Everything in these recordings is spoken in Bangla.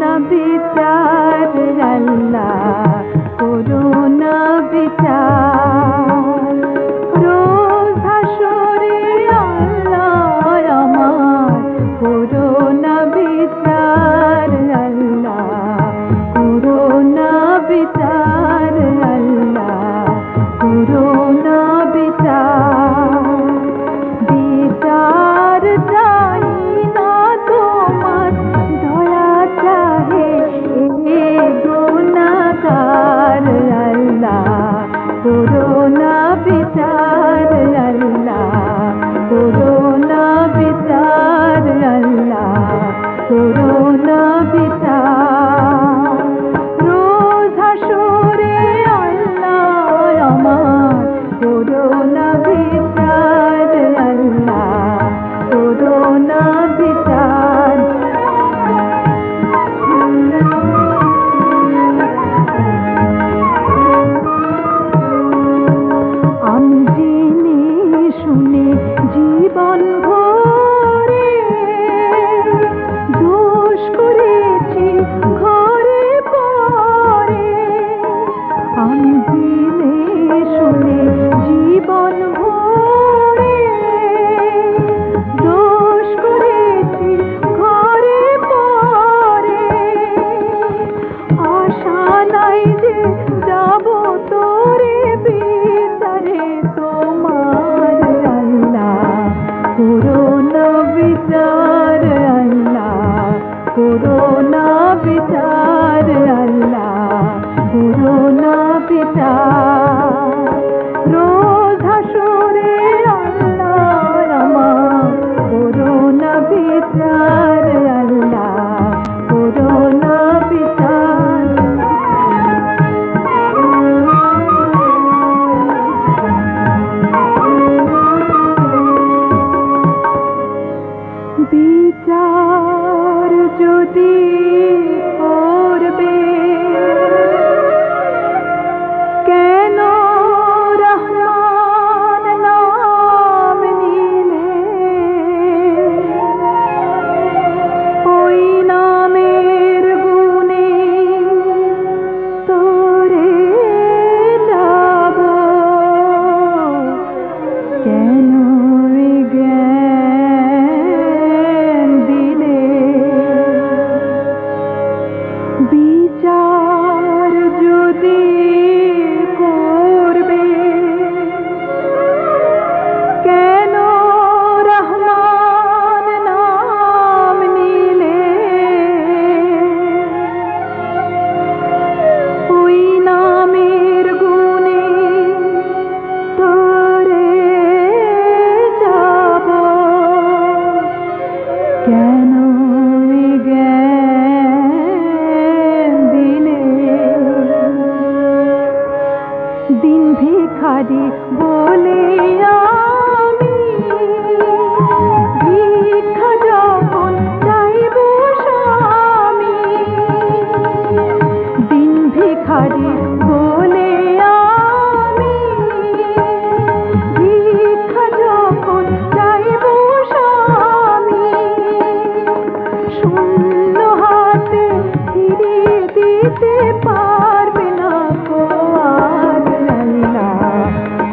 নবী চার আল্লাহ করো নবী চার রোজ আল্লাহ আমার করো নবী আল্লাহ করো নবী আল্লাহ করো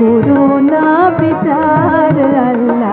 गुरु ना विचार अल्लाह